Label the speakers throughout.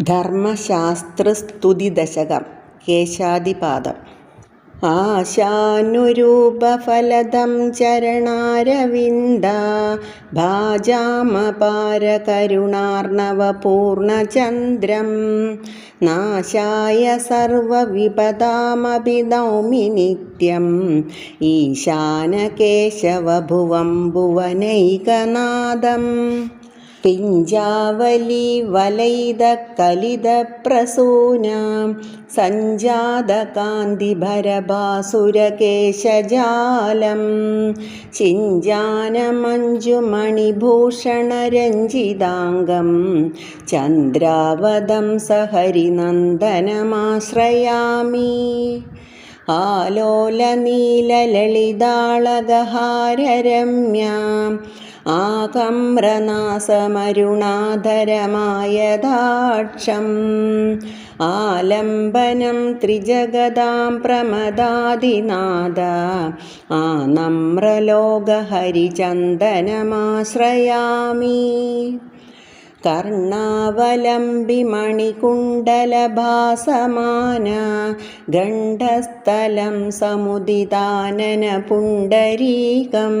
Speaker 1: ധർമ്മശാസ്ത്രസ്തുതിദശകം കേശാദിപാദം. ആശാനുരൂപഫലദം ചരണാരവിന്ദ ഭാജാമപാരകരുണാർണവപൂർണചന്ദ്രം. നാശായ സർവവിപദാമപി നൗമി നിത്യം ഈശാനകേശവഭുവം ഭുവനൈകനാദം പിഞ്ചാവലി വലയിത കലിതപ്രസൂനാം സഞ്ജാതകാന്തിഭരഭാസുരകേശജാലം ചിഞ്ചാനമഞ്ജുമണിഭൂഷണരഞ്ജിതാംഗം ചന്ദ്രാവതം സഹരിനന്ദനമാശ്രയാമി ആലോലനീലലളിതാളകഹാരരമ്യാം ആകമ്രനാസമരുണാധരമായദാക്ഷം ആലംബനം ത്രിജഗതാം പ്രമദാദിനാദ കർണാവലംബി മണികുണ്ടലഭാസമാന ഗണ്ഡസ്ഥലം സമുദിതാനന പുണ്ടരീകം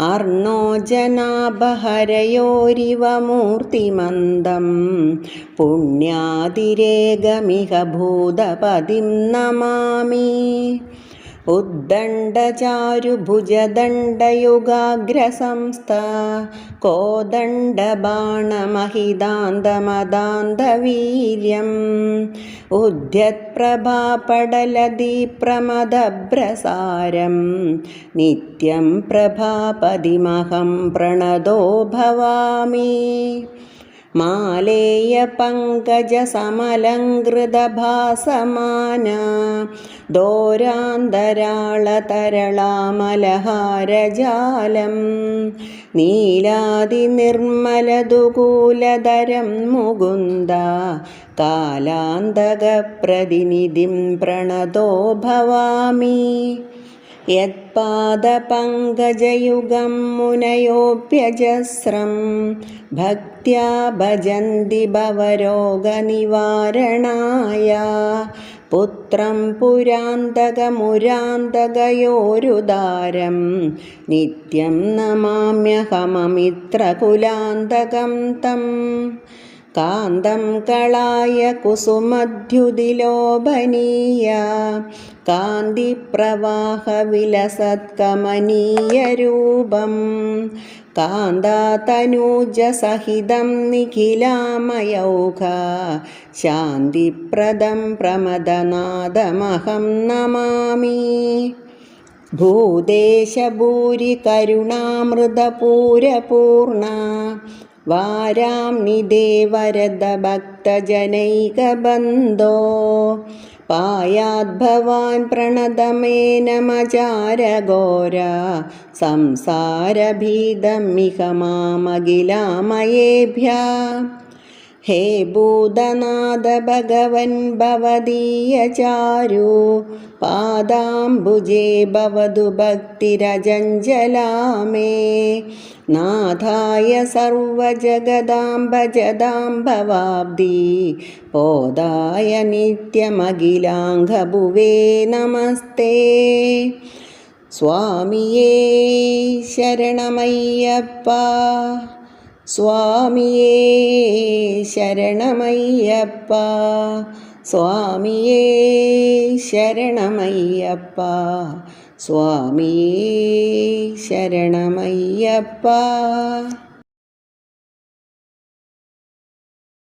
Speaker 1: അർണോജനാഭഹരയോരിവ മൂർത്തിമന്ദം ഭൂതപതിം നമാമി. उद्दण्डचारुभुजदण्डयुगाग्रसंस्था कोदण्डबाणमहिदान्तमदान्तवीर्यम् उद्यत्प्रभापडलदीप्रमदभ्रसारं नित्यं प्रभापदिमहं प्रणदो भवामि മാലേയപങ്കജസമലങ്കൃതഭാസമാന ദോരാന്തരാളതരളാമലഹാരജാലം നീലാതിനിർമ്മലതുകൂലധരം മുകുന്ദ കാലാന്തകപ്രതിനിധിം പ്രണതോ ഭവാമി. यत्पादपङ्कजयुगं मुनयोऽप्यजस्रं भक्त्या भजन्ति भवरोगनिवारणाय पुत्रं पुरान्तकमुरान्तकयोरुदारं नित्यं नमाम्यहममित्रकुलान्तकं तम् കാന്തം കളായ കുസുമദ്യുതിലോഭനീയ കാന്തിപ്രവാഹവിലസത്കമനീയരൂപം. കാന്താതനൂജസഹിതം നിഖിലാമയൗഘ. ശാന്തിപ്രദം പ്രമദനാദമഹം നമാമി. ഭൂദേശഭൂരികരുണാമൃതപൂരപൂർണ रां देवरदभक्तजनैकबन्धो। पायाद्भवान् प्रणतमेनमचारघोर संसारभीदमिह घोर ഹേ ഭൂതനാഥ ഭഗവൻ ഭവദീയചാരു പാദാംബുജേ ഭവതു ഭക്തിരജഞ്ജലാമേ നാഥായ സർവജഗദാം ഭജതാം ഭവാബ്ദി പോതായ നിത്യമഖിലാംഘഭുവേ നമസ്തേ. സ്വാമിയേ ശരണമയ്യപ്പ സ്വാമിയേ ശരണമയ്യപ്പ. സ്വാമിയേ ശരണമയ്യപ്പ. സ്വാമിയേ ശരണമയ്യപ്പ.